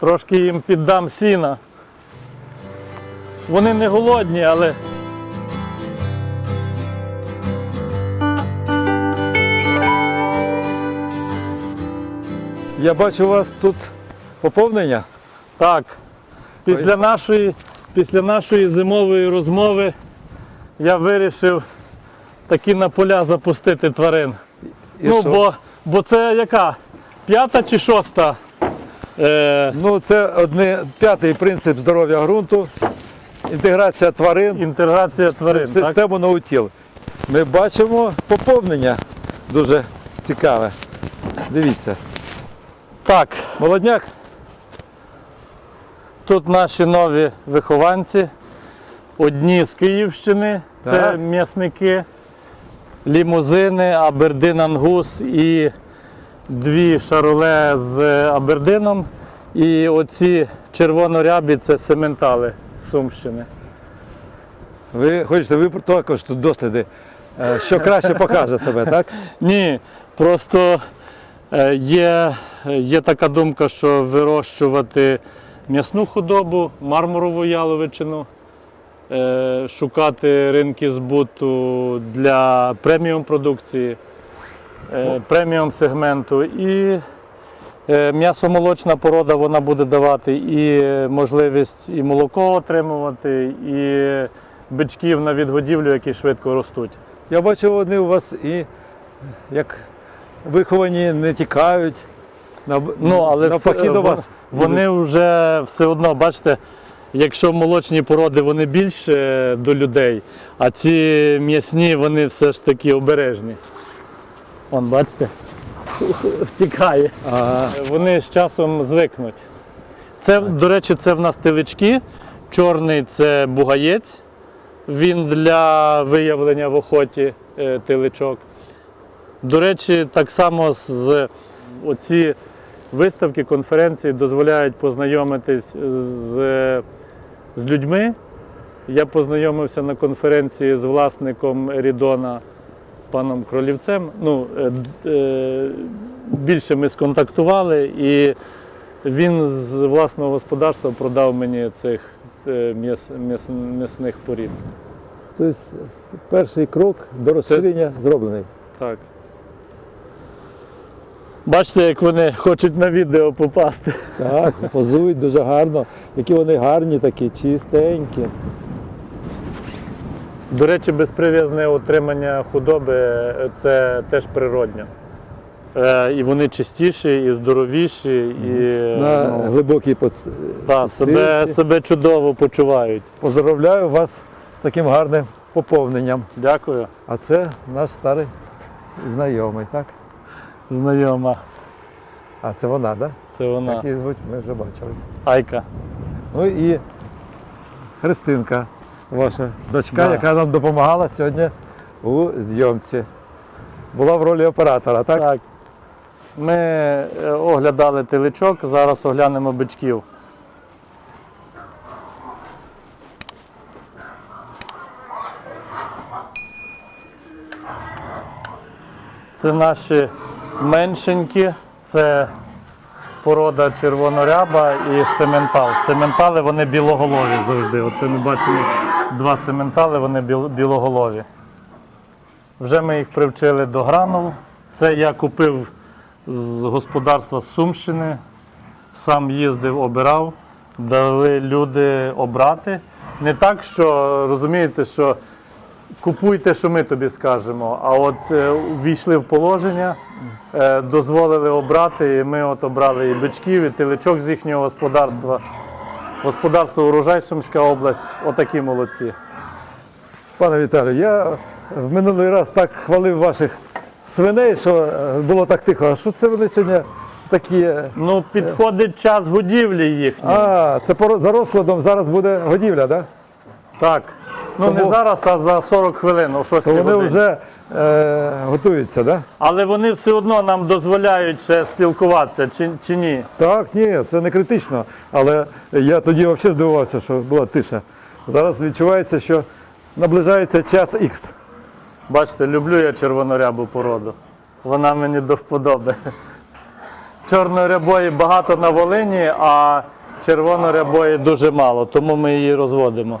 Трошки їм піддам сіна. Вони не голодні, але Я бачу у вас тут поповнення. так. Після нашої, після нашої зимової розмови я вирішив таки на поля запустити тварин. І ну, що? бо, бо це яка? П'ята чи шоста? Е, Ну, це одне, п'ятий принцип здоров'я ґрунту, інтеграція тварин інтеграція тварин. Систему наутіл. Ми бачимо поповнення дуже цікаве. Дивіться. так, Молодняк. тут наші нові вихованці. Одні з Київщини, це Так. м'ясники, лімузини, Абердин Ангус і дві шароле з Абердином. І оці червонорябі це сементали з Сумщини. Ви хочете, ви також тут досліди, е, що краще покаже себе, так? Ні, просто е, є, є така думка, що вирощувати м'ясну худобу, мармурову яловичину, е, шукати ринки збуту для преміум продукції, преміум сегменту і е, м'ясомолочна порода вона буде давати і можливість і молоко отримувати, і бичків на відгодівлю, які швидко ростуть. Я бачу, вони у вас і як виховані, не тікають. нав- Ну, але навпаки до вас. Вони вже все одно, бачите, якщо молочні породи вони більше до людей, а ці м'ясні вони все ж таки обережні. Вон, бачите, втікає. Ага. Вони з часом звикнуть. Це, до речі, це в нас тилички. Чорний це бугаєць. Він для виявлення в охоті е, тиличок. До речі, так само з оці виставки, конференції дозволяють познайомитись з, з людьми. Я познайомився на конференції з власником Рідона паном Кролівцем. Ну, е, е, більше ми сконтактували, і він з власного господарства продав мені цих е, м'яс, м'яс, м'ясних порід. Тобто перший крок до розширення зроблений. Так. Бачите, як вони хочуть на відео попасти. Так, позують дуже гарно. Які вони гарні такі, чистенькі. До речі, безприв'язне утримання худоби е, це теж природньо. Е, І вони чистіші, і здоровіші, і На ну, глибокій поц... та, себе, себе чудово почувають. Поздравляю вас з таким гарним поповненням. Дякую, А це наш старий знайомий, так? знайома. А це вона, так? Да? Це вона. Так її звуть, ми вже бачились. Айка. Ну і Христинка, ваша дочка, Да. яка нам допомагала сьогодні у зйомці. Була в ролі оператора, так? Так. Ми е, оглядали тиличок, зараз оглянемо бичків. Це наші меншенькі, це порода червоноряба і сементал. Сементали вони білоголові завжди. Оце ми бачимо два сементали, вони білоголові. Вже ми їх привчили до гранул. Це я купив з господарства Сумщини. Сам їздив, обирав, дали люди обрати. Не так, що розумієте, що купуйте, що ми тобі скажемо. А от е, ввійшли в положення, е, дозволили обрати, і ми от обрали і бичків, і тиличок з їхнього господарства. Господарство Урожай Сумська область, отакі молодці. Пане Віталію, я в минулий раз так хвалив ваших свиней, що е, було так тихо. А що це вони сьогодні такі? е, Ну, підходить час годівлі їхньої. А, це по- за розкладом зараз буде годівля, так? Так. Ну не зараз, а за 40 хвилин, о 6 То вони годині. вже е, готуються, так? Але вони все одно нам дозволяють ще спілкуватися, чи, чи ні? Так, ні, це не критично. Але я тоді взагалі здивувався, що була тиша. Зараз відчувається, що наближається час Х. Бачите, люблю я червонорябу породу. Вона мені до вподоби. чорнорябої багато на Волині, а червонорябої дуже мало, тому ми її розводимо.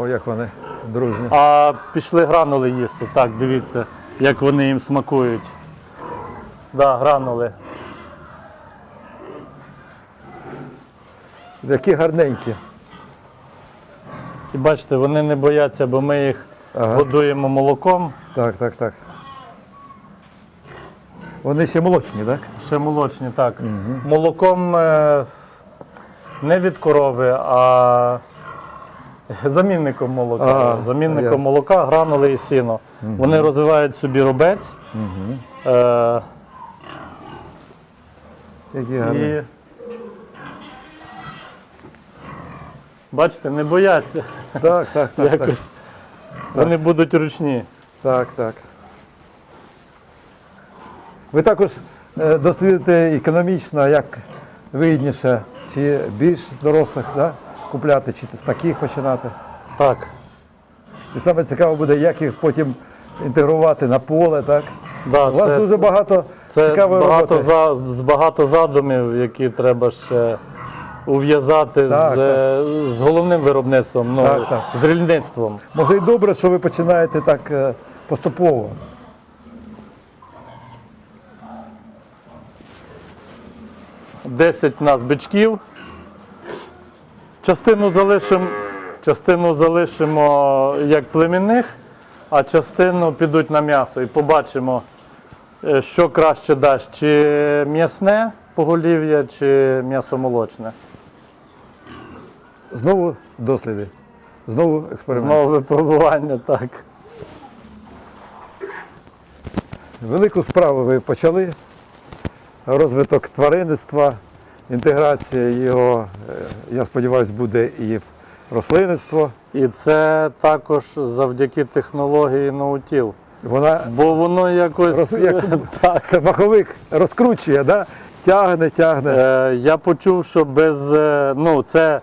О, як вони дружні. А пішли гранули їсти. Так, дивіться, як вони їм смакують. Да, гранули. Які гарненькі. І бачите, вони не бояться, бо ми їх Ага. годуємо молоком. Так, так, так. Вони ще молочні, так? Ще молочні, так. Молоком е, не від корови, а замінником молока. А, замінником ясно. молока, гранули і сіно. Вони розвивають собі рубець. Е, Які гарні. і бачите, не бояться. Так, так, так, так. Якось. Вони будуть ручні. Так, так. Ви також е, дослідите економічно, як вигідніше, чи більш дорослих да, купляти, чи з таких починати. Так. І саме цікаво буде, як їх потім інтегрувати на поле, так? Да, У вас це- дуже багато Це цікавої багато, роботи. за, з багато задумів, які треба ще ув'язати Так, з, е, з головним виробництвом, ну, Так, так. з рільництвом. Може і добре, що ви починаєте так е, поступово. Десять нас бичків. Частину залишимо, частину залишимо як племінних, а частину підуть на м'ясо і побачимо, е, що краще дасть, чи м'ясне поголів'я, чи м'ясо-молочне. Знову досліди, знову експеримент. Знову випробування, так. Велику справу ви почали. Розвиток тваринництва, інтеграція його, е, я сподіваюся, буде і в рослинництво. І це також завдяки технології наутіл. Вона Бо воно якось Роз- як- так. маховик розкручує, да? тягне, тягне. Е, я почув, що без е, ну це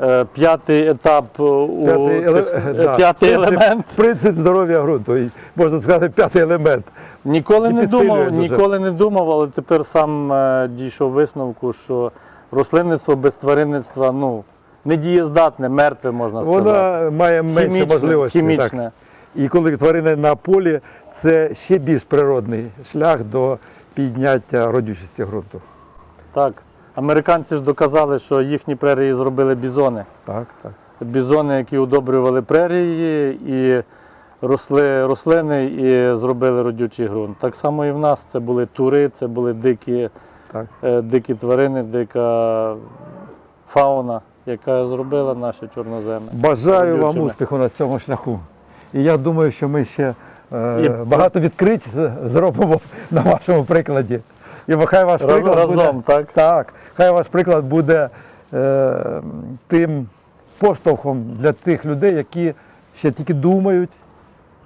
е, п'ятий етап е, у П'ятий, еле- тех- да, п'ятий принцип- елемент. Принцип здоров'я ґрунту. Можна сказати, п'ятий елемент. Ніколи І не підсилює думав, дуже. ніколи не думав, але тепер сам е, дійшов висновку, що рослинництво без тваринництва ну не дієздатне, мертве можна сказати. Вона має менше хімічне, можливостей. Так. хімічне. І коли тварини на полі, це ще більш природний шлях до підняття родючості ґрунту. Так. Американці ж доказали, що їхні прерії зробили бізони. Так, так. бізони, які удобрювали прерії і росли рослини і зробили родючий ґрунт. Так само і в нас це були тури, це були дикі, Так. е, дикі тварини, дика фауна, яка зробила наші чорноземи. Бажаю вам успіху на цьому шляху. І я думаю, що ми ще е, І- багато відкриття зробимо на вашому прикладі. І хай ваш Раз- приклад разом, буде, так? так, хай ваш приклад буде е, тим поштовхом для тих людей, які ще тільки думають,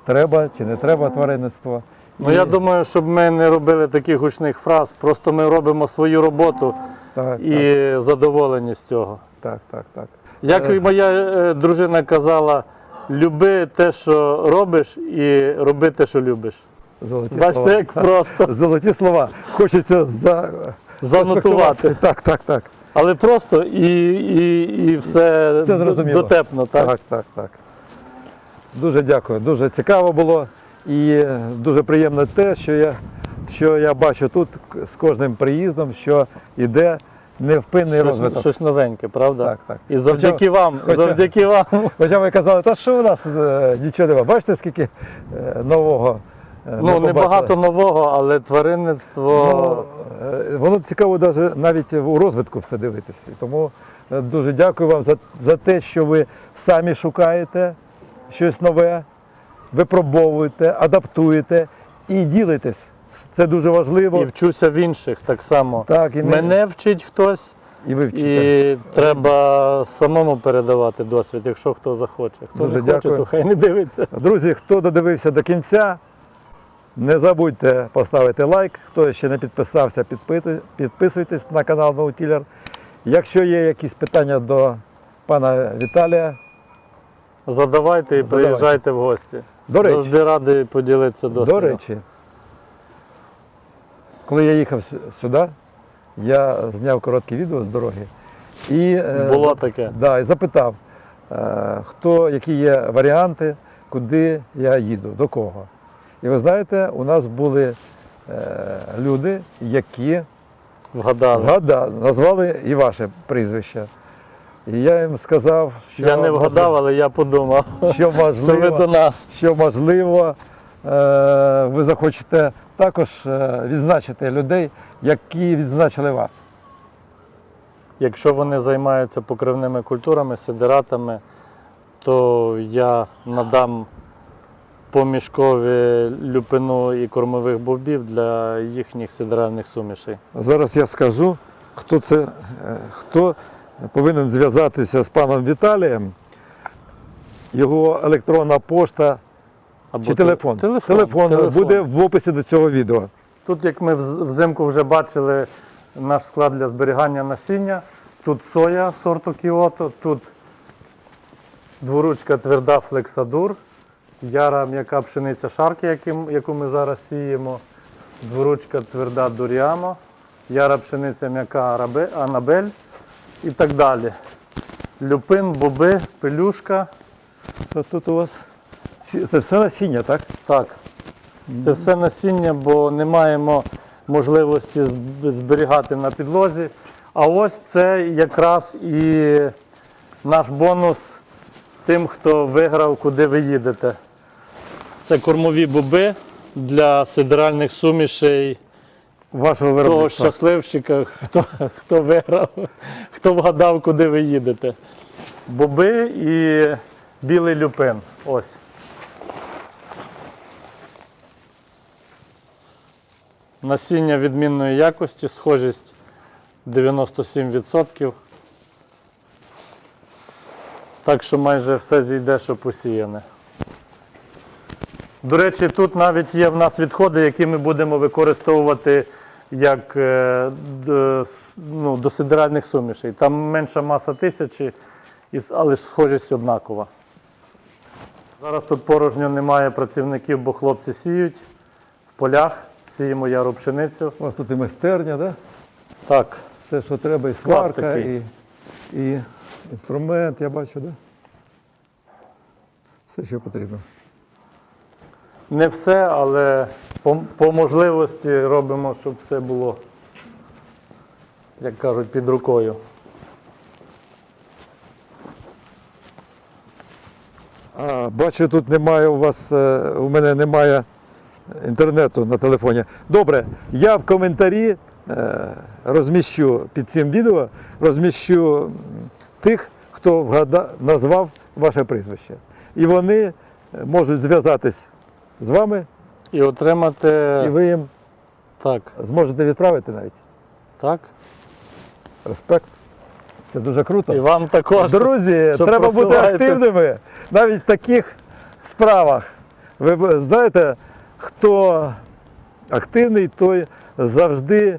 треба чи не треба тваринництво. Ну І- я думаю, щоб ми не робили таких гучних фраз, просто ми робимо свою роботу так, і задоволені з цього. так, так, так. Як Е. і моя е, дружина казала, люби те, що робиш, і роби те, що любиш. Золоті Бачите, слова. як просто Золоті слова. Хочеться за... занотувати. Так, так, так. Але просто і, і, і все, Все зрозуміло. дотепно, так? Так, так, так. Дуже дякую. Дуже цікаво було і е, дуже приємно те, що я, що я бачу тут з кожним приїздом, що йде невпинний Щось, розвиток. щось новеньке, правда? Так, так. І завдяки вам, хоча- завдяки вам. Хоча ви казали, та що у нас е, нічого немає. Бачите, скільки е, нового. Ну, побачили? небагато нового, але тваринництво. Ну, воно цікаво даже навіть у розвитку все дивитися. Тому дуже дякую вам за, за те, що ви самі шукаєте щось нове, випробовуєте, адаптуєте і ділитесь. Це дуже важливо. І вчуся в інших так само. Так, і не- Мене вчить хтось, І ви вчите. і треба самому передавати досвід, якщо хто захоче. Хто Дуже не хоче, дякую. то хай не дивиться. Друзі, хто додивився до кінця, не забудьте поставити лайк. Хто ще не підписався, підписуйтесь на канал Наутілер. Якщо є якісь питання до пана Віталія, Задавайте і Задавайте. приїжджайте в гості. До речі. Завжди радий поділитися досвідом. До речі, коли я їхав сюди, я зняв коротке відео з дороги і, е, Було таке. Да, і запитав, е, хто, які є варіанти, куди я їду, до кого. І ви знаєте, у нас були е, люди, які Вгадали. вгада, назвали і ваше прізвище. І я їм сказав, що Я не вгадав, але я подумав, що що ви до нас. що можливо е, ви захочете також е, відзначити людей, які відзначили вас. Якщо вони займаються покривними культурами, сидератами, то я надам помішкові люпину і кормових бобів для їхніх сидеральних сумішей. Зараз я скажу, хто це, е, хто повинен зв'язатися з паном Віталієм. Його електронна пошта Або чи те- телефон. Телефон, телефон буде в описі до цього відео. Тут, як ми взимку вже бачили, наш склад для зберігання насіння. Тут соя сорту Кіото, тут дворучка тверда флексадур, яра м'яка пшениця шарки, яку ми зараз сіємо, дворучка тверда дуріамо, яра пшениця м'яка анабель і так далі. Люпин, боби, пелюшка. Що тут у вас? Це все насіння, так? Так, це все насіння, бо не маємо можливості зберігати на підлозі. А ось це якраз і наш бонус тим, хто виграв, куди ви їдете. Це кормові боби для сидеральних сумішей Вашого того виробництва. щасливчика, хто, хто виграв, хто вгадав, куди ви їдете. Боби і білий люпин. Ось. Насіння відмінної якості, схожість 97%. Так що майже все зійде, що посіяне. До речі, тут навіть є в нас відходи, які ми будемо використовувати як е, до, ну, до сидеральних сумішей. Там менша маса тисячі, але ж схожість однакова. Зараз тут порожньо немає працівників, бо хлопці сіють в полях, сіємо яру пшеницю. Вас тут і майстерня, да? Так, все, що треба, і сварка, і, і інструмент, я бачу, да? Все, що потрібно. не все, але по, по можливості робимо, щоб все було, як кажуть, під рукою. А, бачу, тут немає у вас, е, у мене немає інтернету на телефоні. Добре, я в коментарі е, розміщу під цим відео, розміщу тих, хто вгада, назвав ваше прізвище. І вони можуть зв'язатись з вами, І отримати і ви їм так, зможете відправити навіть. так. Респект. Це дуже круто. І вам також. Друзі, треба бути активними навіть в таких справах. Ви знаєте, хто активний, той завжди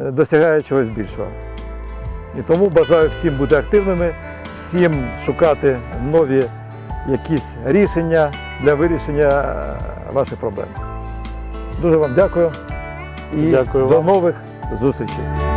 е, досягає чогось більшого. І тому бажаю всім бути активними, всім шукати нові якісь рішення для вирішення е, ваших проблем. Дуже вам дякую і Дякую до вам. нових зустрічей.